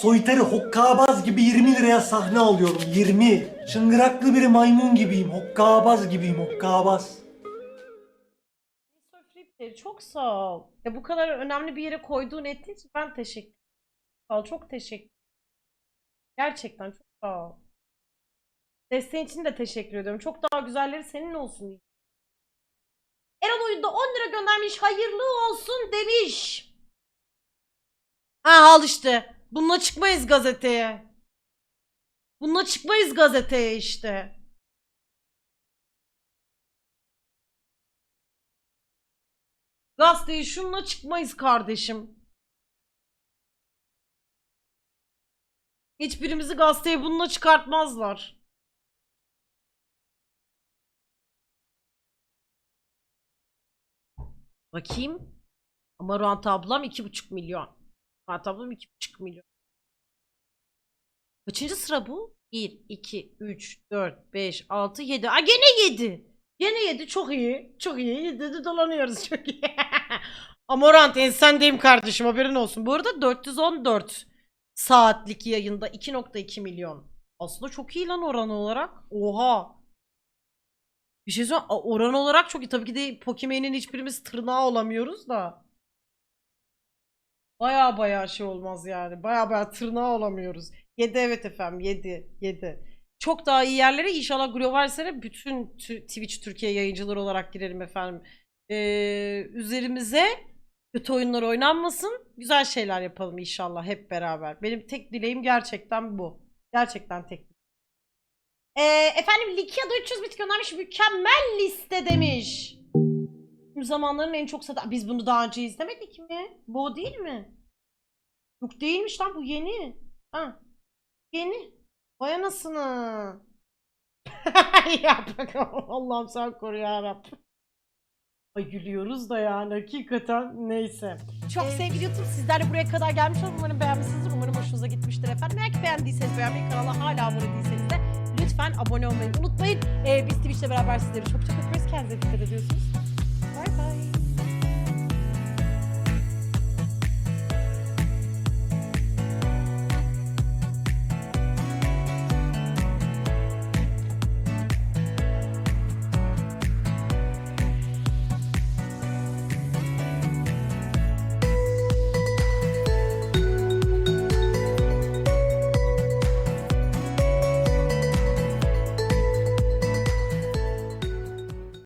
Soytarı hokkabaz gibi 20 liraya sahne alıyorum 20. Çıngıraklı bir maymun gibiyim hokkabaz gibiyim hokkabaz. Flipleri çok sağ ol. Ya bu kadar önemli bir yere koyduğun ettiğin için ben teşekkür Sağ. Çok teşekkür Gerçekten çok sağ ol. Desteğin için de teşekkür ediyorum. Çok daha güzelleri senin olsun. Erol oyunda 10 lira göndermiş. Hayırlı olsun demiş. Ha al işte. Bununla çıkmayız gazeteye. Bununla çıkmayız gazeteye işte. Gazeteye şununla çıkmayız kardeşim. Hiçbirimizi gazeteye bununla çıkartmazlar. Bakayım. Ama Ruant ablam iki buçuk milyon. Ablam iki buçuk milyon. Kaçıncı sıra bu? 1, 2, 3, 4, 5, 6, 7. Aa gene 7. Gene 7 çok iyi. Çok iyi. 7'de dolanıyoruz çok iyi. Amorant ensendeyim kardeşim haberin olsun. Bu arada 414 saatlik yayında 2.2 milyon. Aslında çok iyi lan oran olarak. Oha. Bir şey söyleyeyim. Oran olarak çok iyi. Tabii ki de Pokemon'in hiçbirimiz tırnağı olamıyoruz da. Baya baya şey olmaz yani. Baya baya tırnağı olamıyoruz. 7 evet efendim 7. 7. Çok daha iyi yerlere inşallah Globalser'e bütün tü- Twitch Türkiye yayıncıları olarak girelim efendim. Ee, üzerimize kötü oyunlar oynanmasın. Güzel şeyler yapalım inşallah hep beraber. Benim tek dileğim gerçekten bu. Gerçekten tek ee, efendim Likya'da 300 bit göndermiş mükemmel liste demiş. Tüm zamanların en çok satan... Biz bunu daha önce izlemedik mi? Bu o değil mi? Yok değilmiş lan bu yeni. Ha. Yeni. Vay anasını. ya bakalım Allah'ım sen koru yarabbim. Ay gülüyoruz da yani hakikaten neyse. Çok sevgili YouTube sizler de buraya kadar gelmiş olun. Umarım beğenmişsinizdir. Umarım hoşunuza gitmiştir efendim. Eğer ki beğendiyseniz beğenmeyi kanala hala abone değilseniz de lütfen abone olmayı unutmayın. Ee, biz Twitch'le beraber sizleri çok çok öpüyoruz. Kendinize dikkat ediyorsunuz.